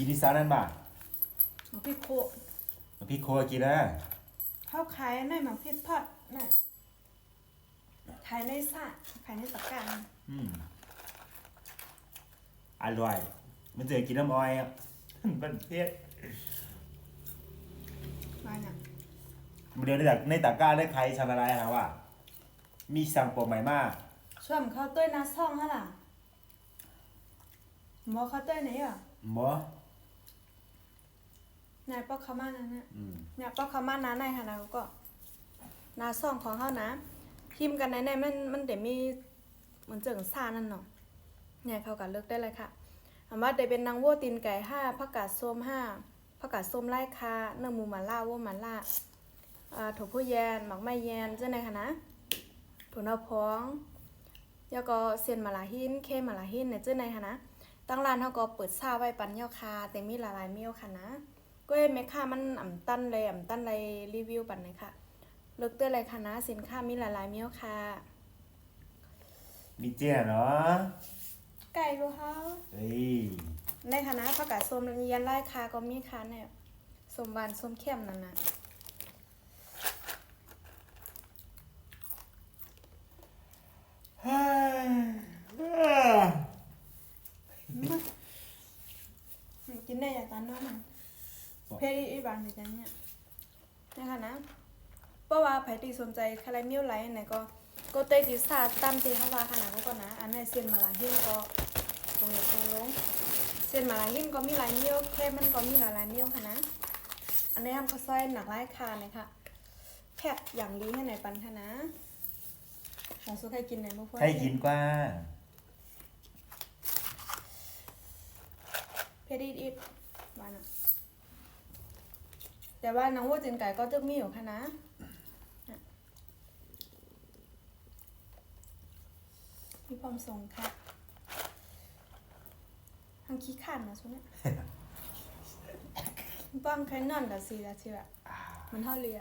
กินที่ซานั่นบ่าหมักพริกโคพี่โคกินนะข้าวขายในหมักพริกทอดน่ะขายในสระขายในตะกร้าน่ะอืมอร่อย มันเจอกินน้ำอ้อยอะมันเผ็ดมาเนี่ยเดี๋ยวในตะในตะกร้าได้ใครชนะอะไรฮะว่า มีสั่งโปรใหม่มากช่วมข้าวต้วยนาซ่องฮะล่ะหมอข้าวต้วยไหนอะหมอนายปอกข้าวมานั่นน่ะอืมเนี่ยปอกข้าวมานาในค่ะนะก็นาซ่องของเฮานะพิมพ์กันในในมันมันเดี๋ยวมีเหมือนเจิงซ่านั่นเนาะเนี่ยเขากันเลือกได้เลยค่ะอันว่าเดี๋ยวเป็นนางวัวตีนไก่ห้าผักกาดส้มห้าผักกาดส้มไล่คาเนื้อหมูหมาล่าวัวหมาล่าอ่าถั่วผู้แยนหมักไม้แยนเจ้าไหนคะนะถั่วเน่าพองแล้วก็เซียนมาลาหินเข้มมาลาหินเนี่ยเจ้าไหนคะนะตั้งร้านเขาก็เปิดซาไว้ปันยอคาแต่มีหลายๆเมียวค่ะนะ ก็เมค่ามันอ่ำตั้นเลยอ่ำตั้นเลยรีวิวปันเลยค่ะเลือกเตือนเลยค่ะนะสินค้ามีหลายๆเมียวค่ะ มีเจ้เนาะไก่ดูเขาเฮ้ยในคณะประกาศส้มยันไล่คาก็มีค่ะเนี่ยส้มหวานส้มเข้มนั่นน่ะเฮ้ยเอ้อกินได้อย่าตันเน้องมัน เพศอีบางเลยจังเนี่ยในคณะเพราะว่าไผตีสนใจคาราเมลไลท์ไหนก็ก็เตจิซาตามตีฮาวาขนาดก็ก่อนนะ อันไหนเซียนมาลาหินก็ตรงนี้ตรงลงเซียนมาลาหินก็มีหลายเมียวแค่มันก็มีหลายหลายๆเมียวค่ะนะ อันนี้ทำข้าวซอยหนักไล่คาเลยค่ะแพ็กอย่างดีให้ไหนปันค่ะนะของสุใครกินไหนมุกพวให้กินกว่าเพดอีดอีดวานะ แต่ว่าน้องวัวจินไก่ก็จะมีอยู่ค่ะนะน่ะมีความทรงค่ะทางขี้ขันนะช่วงเนี้ยป้องใครนอนกับซีละเชื่อมันเท่าเรือ